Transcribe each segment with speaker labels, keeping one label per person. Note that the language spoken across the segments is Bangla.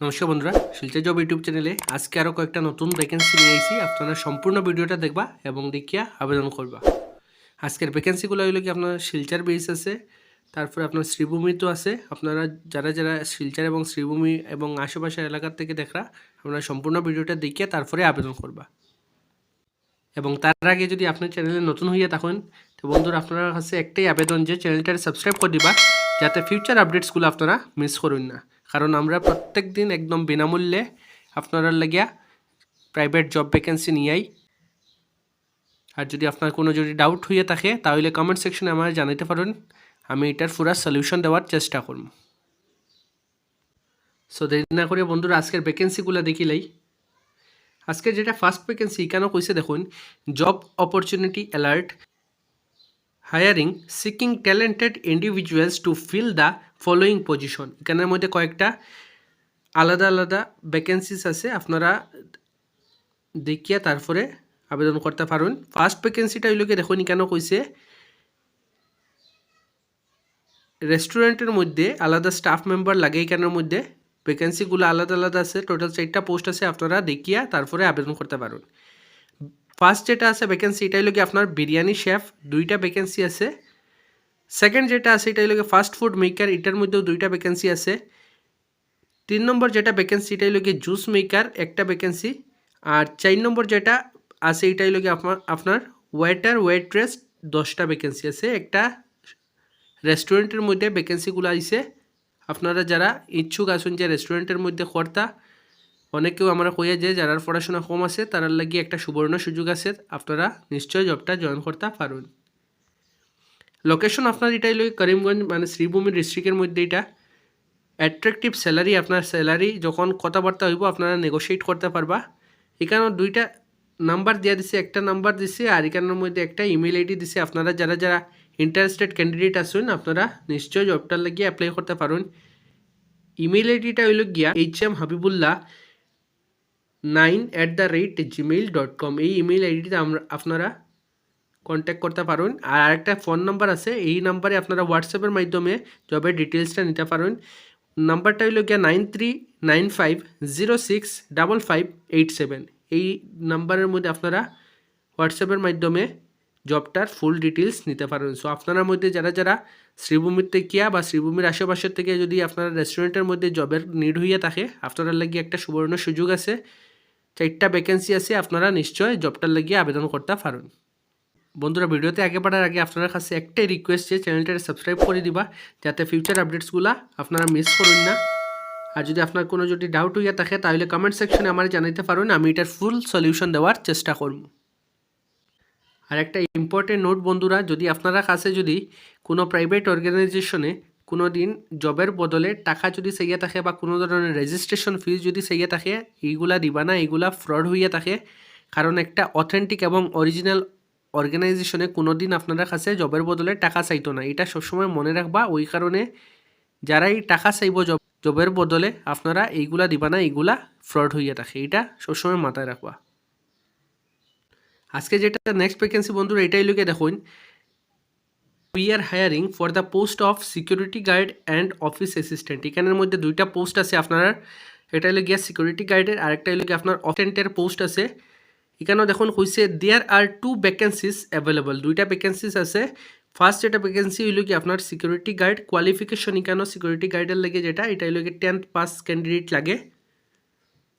Speaker 1: নমস্কার বন্ধুরা, শিলচর জব ইউটিউব চ্যানেলে আজকে আরও কয়েকটা নতুন ভ্যাকেন্সি নিয়ে আইছি। আপনারা সম্পূর্ণ ভিডিওটা দেখবা এবং দেখিয়া আবেদন করবা। আজকের ভ্যাকেন্সিগুলো হইল কি আপনার শিলচার বেস আছে, তারপরে আপনার শ্রীভূমি তো আছে। আপনারা যারা যারা শিলচার এবং শ্রীভূমি এবং আশেপাশের এলাকার থেকে দেখরা আপনারা সম্পূর্ণ ভিডিওটা দেখিয়া তারপরে আবেদন করবা। এবং তার আগে যদি আপনার চ্যানেলে নতুন হইয়া থাকেন, তো বন্ধুরা আপনার কাছে একটাই আবেদন যে চ্যানেলটা সাবস্ক্রাইব করে দিবা, যাতে ফিউচার আপডেটসগুলো আপনারা মিস করুন না। কারণ আমরা প্রত্যেক দিন একদম বিনামূল্যে আপনারা লাগিয়া প্রাইভেট জব ভ্যাকেন্সি নিয়াই। আর যদি আপনার কোনো যদি ডাউট হইয়া থাকে, তাহলে কমেন্ট সেকশনে আমার জানাইতে পারেন। আমি এটার পুরা সলিউশন দেওয়ার চেষ্টা করব। সো দেরি না করে বন্ধুরা, আজকের ভ্যাকেন্সিগুলো দেখিলাই আজকের যেটা ফার্স্ট ভ্যাকেন্সি কেন কইছে দেখুন job opportunity alert hiring seeking talented individuals to fill the following position এখানের মধ্যে কয়েকটা আলাদা আলাদা ভ্যাকেন্সিস আছে, আপনারা দেখিয়া তারপরে আবেদন করতে পারেন। ফার্স্ট ভ্যাকেন্সিটা গিয়ে দেখুন কেন কইছে রেস্টুরেন্টের মধ্যে আলাদা স্টাফ মেম্বার লাগে এখানের মধ্যে ভ্যাকেন্সিগুলো আলাদা আলাদা আছে টোটাল চারটা পোস্ট আছে, আপনারা দেখিয়া তারপরে আবেদন করতে পারুন। ফার্স্ট যেটা আছে ভ্যাকেন্সি এটা হলো কি আপনার বিরিয়ানি শেফ দুইটা ভ্যাকেন্সি আছে। সেকেন্ড যেটা আছে, এটা কি ফাস্ট ফুড মেকার এটার মধ্যেও দুইটা ভ্যাকেন্সি আছে। তিন নম্বর যেটা ভ্যাকেন্সি এটা হলো জুস মেকার একটা ভ্যাকেন্সি আর চার নম্বর যেটা আছে, এটা হলো আপনার আপনার ওয়েটার ওয়েট্রেস দশটা ভ্যাকেন্সি আছে। একটা রেস্টুরেন্টের মধ্যে ভ্যাকেন্সিগুলো আইছে। আপনারা যারা ইচ্ছুক আছেন যে রেস্টুরেন্টের মধ্যে কর্তা, অনেকেও আমরা কইয়া যে যারা পড়াশোনা কম আছে, তারার লাগি একটা সুবর্ণ সুযোগ আছে। আপনারা নিশ্চয় জবটা জয়েন করতে পারুন লোকেশন আপনার এটাই লই করিমগঞ্জ মানে শ্রীভূমি ডিস্ট্রিক্টের মধ্যে এটা। অ্যাট্রাকটিভ স্যালারি আপনার স্যালারি যখন কথাবার্তা হইব, আপনারা নেগোশিয়েট করতে পারবা। এখানে দুইটা নাম্বার দেওয়া দিছে, একটা নাম্বার দিছে, আর এখানের মধ্যে একটা ইমেল আইডি দিছে। আপনারা যারা যারা ইন্টারেস্টেড ক্যান্ডিডেট আসুন আপনারা নিশ্চয় জবটার লাগিয়ে অ্যাপ্লাই করতে পারুন। ইমেল আইডিটা হইল গিয়া H M Habibullah nine at the rate Gmail dot com এই ইমেল আইডিতে আমরা আপনারা কন্ট্যাক্ট করতে পারেন। আর আরেকটা ফোন নাম্বার আছে, এই নাম্বারে আপনারা হোয়াটসঅ্যাপের মাধ্যমে জবের ডিটেলসটা নিতে পারেন। নাম্বারটা হইল গিয়া nine three nine five zero six double five eight seven এই নাম্বারের মধ্যে আপনারা হোয়াটসঅ্যাপের মাধ্যমে জবটার ফুল ডিটেলস নিতে পারেন। সো আপনার মধ্যে যারা যারা শ্রীভূমির থেকে বা শ্রীভূমির আশেপাশের থেকে যদি আপনারা রেস্টুরেন্টের মধ্যে জবের নিড হইয়া থাকে আপনারা লাগিয়ে একটা সুবর্ণ সুযোগ আছে। চারটা ভ্যাকেন্সি আছে, আপনারা নিশ্চয় জবটার লাগিয়ে আবেদন করতে পারেন। বন্ধুরা, ভিডিওতে আগে বাড়ার আগে আপনার কাছে একটাই রিকোয়েস্ট যে চ্যানেলটা সাবস্ক্রাইব করে দিবা, যাতে ফিউচার আপডেটসগুলো আপনারা মিস করুন না। আর যদি আপনার কোনো যদি ডাউট হইয়া থাকে, তাহলে কমেন্ট সেকশনে আমার জানাইতে পারেন, আমি এটার ফুল সলিউশন দেওয়ার চেষ্টা করব। আর একটা ইম্পর্টেন্ট নোট বন্ধুরা, যদি আপনারা কাছে যদি কোনো প্রাইভেট অর্গানাইজেশনে কোনো দিন জবের বদলে টাকা যদি চাইয়া থাকে বা কোনো ধরনের রেজিস্ট্রেশন ফিজ যদি চাইয়া থাকে, এইগুলা দিবা না, এইগুলা ফ্রড হইয়া থাকে। কারণ একটা অথেন্টিক এবং অরিজিনাল অর্গানাইজেশনে কোনো দিন আপনারা কাছে জবের বদলে টাকা চাইতো না। এটা সবসময় মনে রাখবা, ওই কারণে যারাই টাকা চাইব জব জবের বদলে আপনারা এইগুলা দিবা না, এইগুলা ফ্রড হইয়া থাকে। এটা সবসময় মাথায় রাখবা। আজকে যেটা নেক্সট ভ্যাকেন্সি বন্ধুরা, এটাই লোকে দেখুন। We are hiring for the post of security guard and office assistant এখানের মধ্যে দুইটা পোস্ট আছে আপনার। এটা হলো গিয়া সিকিউরিটি গার্ডের আরেকটা হলো গিয়ে আপনার অফেন্টের পোস্ট আছে। এখানেও দেখুন হয়েছে there are two vacancies available দুইটা ভ্যাকেন্সিস আছে। ফার্স্ট যেটা ভ্যাকেন্সি হইল কি আপনার সিকিউরিটি গার্ড কোয়ালিফিকেশন এখানেও সিকিউরিটি গার্ডের লাগে যেটা, এটা হইল কি টেন্থ পাস ক্যান্ডিডেট লাগে।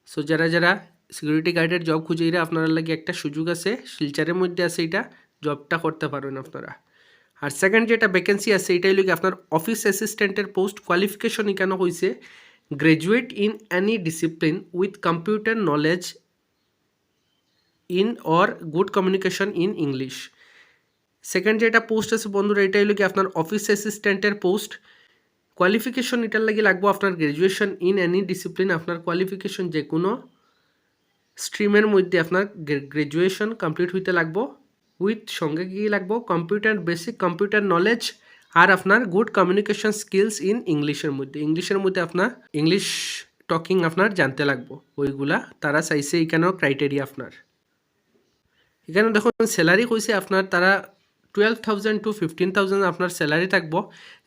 Speaker 1: সো যারা যারা সিকিউরিটি গার্ডের জব খুঁজে আপনারা লাগে একটা সুযোগ আছে, শিলচারের মধ্যে আছে এটা জবটা করতে পারেন আপনারা। আর সেকেন্ড যেটা ভ্যাকেন্সি আছে এটাই লোক আপনার অফিস অ্যাসিস্ট্যান্টের পোস্ট কোয়ালিফিকেশন কেন হয়েছে graduate in any discipline with computer knowledge in or good communication in English second যেটা পোস্ট আছে বন্ধুরা এটাই হলো কি আপনার অফিস অ্যাসিস্ট্যান্টের পোস্ট কোয়ালিফিকেশন এটার লাগে লাগবো আপনার গ্রাজুয়েশন ইন এনি ডিসিপ্লিন আপনার কোয়ালিফিকেশন যে কোনো স্ট্রিমের মধ্যে আপনার গ্রাজুয়েশন কমপ্লিট হইতে লাগবো উইথ সঙ্গে গিয়ে লাগবো কম্পিউটার বেসিক কম্পিউটার নলেজ আর আপনার গুড কমিউনিকেশন স্কিলস ইন ইংলিশের মধ্যে। ইংলিশের মধ্যে আপনার ইংলিশ টকিং আপনার জানতে লাগবো। ওইগুলা তারা চাইছে এখানেও ক্রাইটেরিয়া আপনার। এখানে দেখুন স্যালারি কইছে আপনার তারা twelve thousand to fifteen thousand আপনার স্যালারি থাকব।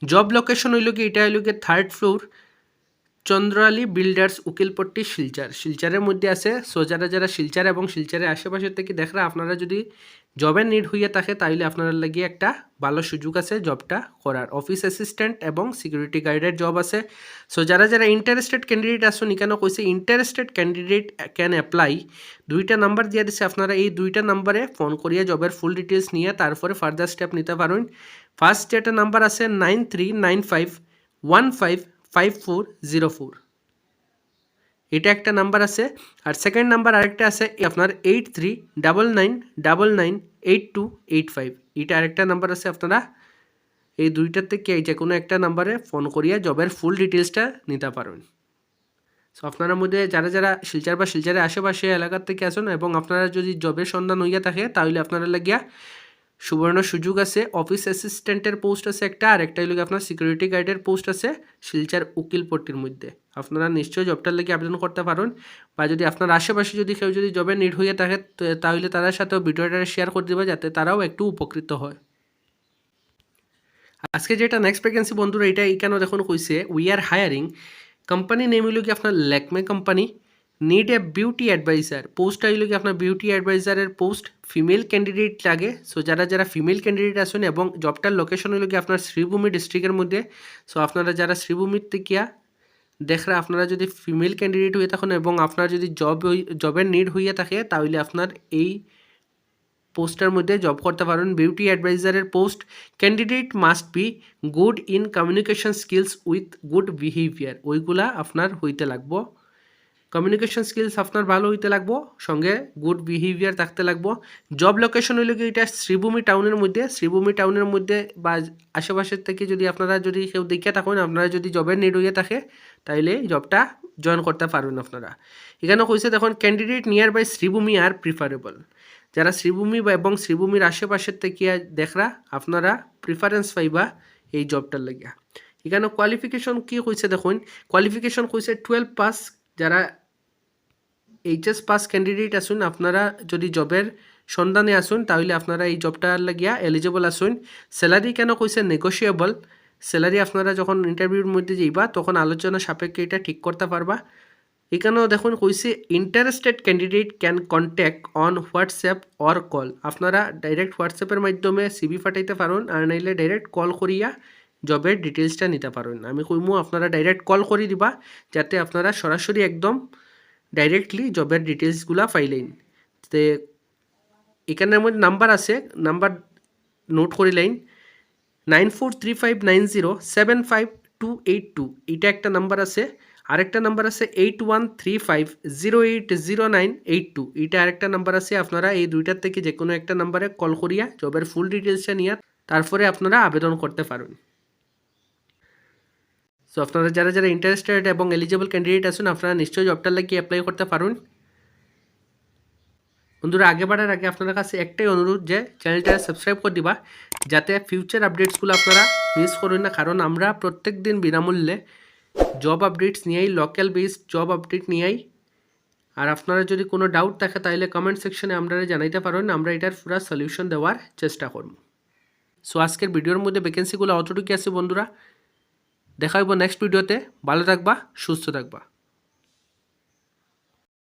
Speaker 1: জব লোকেশন হইল কি, এটা হইল কি third floor Chandrali builders Ukilpatti Silchar. শিলচারের মধ্যে আছে সো যারা যারা শিলচার এবং শিলচারের আশেপাশের থেকে দেখরা, আপনারা যদি জবের নিড হইয়া থাকে তাহলে আপনারা লাগিয়ে একটা ভালো সুযোগ আছে জবটা করার। অফিস অ্যাসিস্ট্যান্ট এবং সিকিউরিটি গার্ডের জব আছে। সো যারা যারা ইন্টারেস্টেড ক্যান্ডিডেট আসুন কেন কইছে ইন্টারেস্টেড ক্যান্ডিডেট ক্যান অ্যাপ্লাই দুইটা নাম্বার দিয়ে দিছে, আপনারা এই দুইটা নাম্বারে ফোন করিয়া জবের ফুল ডিটেলস নিয়ে তারপরে ফার্দার স্টেপ নিতে পারেন। ফার্স্ট যেটা নাম্বার আছে nine three nine five one five five four zero four এটা একটা নাম্বার আছে। আর সেকেন্ড নাম্বার আরেকটা আছে আপনার eight three double nine double nine eight two eight five এটা আরেকটা নাম্বার আছে আপনারা। এই দুইটার থেকে যে কোনো একটা নাম্বারে ফোন করিয়া জবের ফুল ডিটেলসটা নিতে পারবেন। সো আপনার মধ্যে যারা যারা শিলচার বা শিলচারের আশেপাশে এলাকার থেকে আসুন এবং আপনারা যদি জবের সন্ধান হইয়া থাকে, তাহলে আপনারা লাগিয়া সুবর্ণ সুযোগ আছে অফিস অ্যাসিস্ট্যান্টের পোস্ট আছে একটা, আর একটা হলো আপনার সিকিউরিটি গার্ডের পোস্ট আছে, শিলচার উকিল পট্টির মধ্যে। আপনারা নিশ্চয়ই জবটার লেগে আবেদন করতে পারেন, বা যদি আপনার আশেপাশে যদি কেউ যদি জবের নিড হয়ে থাকে তাহলে তাদের সাথেও ভিডিওটা শেয়ার করে দেবে, যাতে তারাও একটু উপকৃত হয়। আজকে যেটা নেক্সট ভ্যাকেন্সি বন্ধুরা, এটা এখানে দেখুন কইছে we are hiring company name কি আপনার Lakme company need a beauty advisor post হইল কি আপনার বিউটি অ্যাডভাইজারের পোস্ট ফিমেল ক্যান্ডিডেট লাগে। সো যারা যারা ফিমেল ক্যান্ডিডেট আসুন এবং জবটার লোকেশন হইল কি আপনার শ্রীভূমি ডিস্ট্রিক্টের মধ্যে। সো আপনারা যারা শ্রীভূমির থেকে দেখরা, আপনারা যদি ফিমেল ক্যান্ডিডেট হয়ে থাকুন এবং আপনার যদি জব জবের নিড হইয়া থাকে, তাহলে আপনার এই পোস্টের মধ্যে জব করতে পারেন। Beauty অ্যাডভাইজারের post candidate must be good in communication skills with good behaviour ওইগুলা আপনার হইতে লাগবো। কমিউনিকেশন স্কিলস আপনার ভালো হইতে লাগবো, সঙ্গে গুড বিহেভিয়ার থাকতে লাগবো। জব লোকেশন হইলে কি এটা শ্রীভূমি টাউনের মধ্যে, শ্রীভূমি টাউনের মধ্যে বা আশেপাশের থেকে যদি আপনারা যদি কেউ দেখে থাকেন, আপনারা যদি জবের নিড হইয়া থাকে, তাইলে জবটা জয়েন করতে পারবেন আপনারা। এখানে কইছে দেখুন ক্যান্ডিডেট নিয়ার বাই শ্রীভূমি আর প্রিফারেবল যারা শ্রীভূমি বা এবং শ্রীভূমির আশেপাশের থেকে দেখরা, আপনারা প্রিফারেন্স পাইবা এই জবটার লাগিয়া। এখানে কোয়ালিফিকেশন কি কইছে দেখুন কোয়ালিফিকেশন কইছে টুয়েলভ পাস যারা এইচএস পাস ক্যান্ডিডেট আসুন, আপনারা যদি জবের সন্ধানে আসুন, তাহলে আপনারা এই জবটার লাগিয়া এলিজিবল আসুন। স্যালারি কেন কইছে নেগোসিয়েবল স্যালারি আপনারা যখন ইন্টারভিউর মধ্যে যাইবা, তখন আলোচনা সাপেক্ষে এটা ঠিক করতে পারবা। এখানেও দেখুন, কইছে interested candidate can contact on WhatsApp or call আপনারা ডাইরেক্ট হোয়াটসঅ্যাপের মাধ্যমে সিবি পাঠাইতে পারেন, আর নাইলে ডাইরেক্ট কল করিয়া জবের ডিটেলসটা নিতে পারেন। আমি কইমু, আপনারা ডাইরেক্ট কল করে দিবা, যাতে আপনারা সরাসরি একদম ডাইরেক্টলি জবের ডিটেলসগুলা পাইলেন তে এখানের মধ্যে নাম্বার আছে নাম্বার নোট করে line nine four three five nine zero seven five two eight two এটা একটা নাম্বার আছে। আরেকটা নাম্বার আছে eight one three five zero eight zero nine eight two এটা আরেকটা নাম্বার আছে। আপনারা এই দুইটার থেকে যে কোনো একটা নাম্বারে কল করিয়া জবের ফুল ডিটেলসটা নিয়ে তারপরে আপনারা আবেদন করতে পারেন সো আপনারা যারা যারা ইন্টারেস্টেড এবং এলিজিবল ক্যান্ডিডেট আছেন, আপনারা নিশ্চয়ই জবটার লাগিয়ে অ্যাপ্লাই করতে পারুন। বন্ধুরা, আগে বাড়ার আগে আপনার কাছে একটাই অনুরোধ যে চ্যানেলটা সাবস্ক্রাইব করে দিবা, যাতে ফিউচার আপডেটসগুলো আপনারা মিস করবেন না। কারণ আমরা প্রত্যেক দিন বিনামূল্যে জব আপডেটস নিয়েই লোকাল বেসড জব আপডেট নিয়েই। আর আপনারা যদি কোনো ডাউট থাকে, তাহলে কমেন্ট সেকশনে আপনারা জানাইতে পারেন। আমরা এটার পুরো সলিউশন দেওয়ার চেষ্টা করব। সো আজকের ভিডিওর মধ্যে ভ্যাকেন্সিগুলো অতটুকু আছে, বন্ধুরা। দেখা হইব নেক্সট ভিডিওতে ভালো থাকবা সুস্থ থাকবা।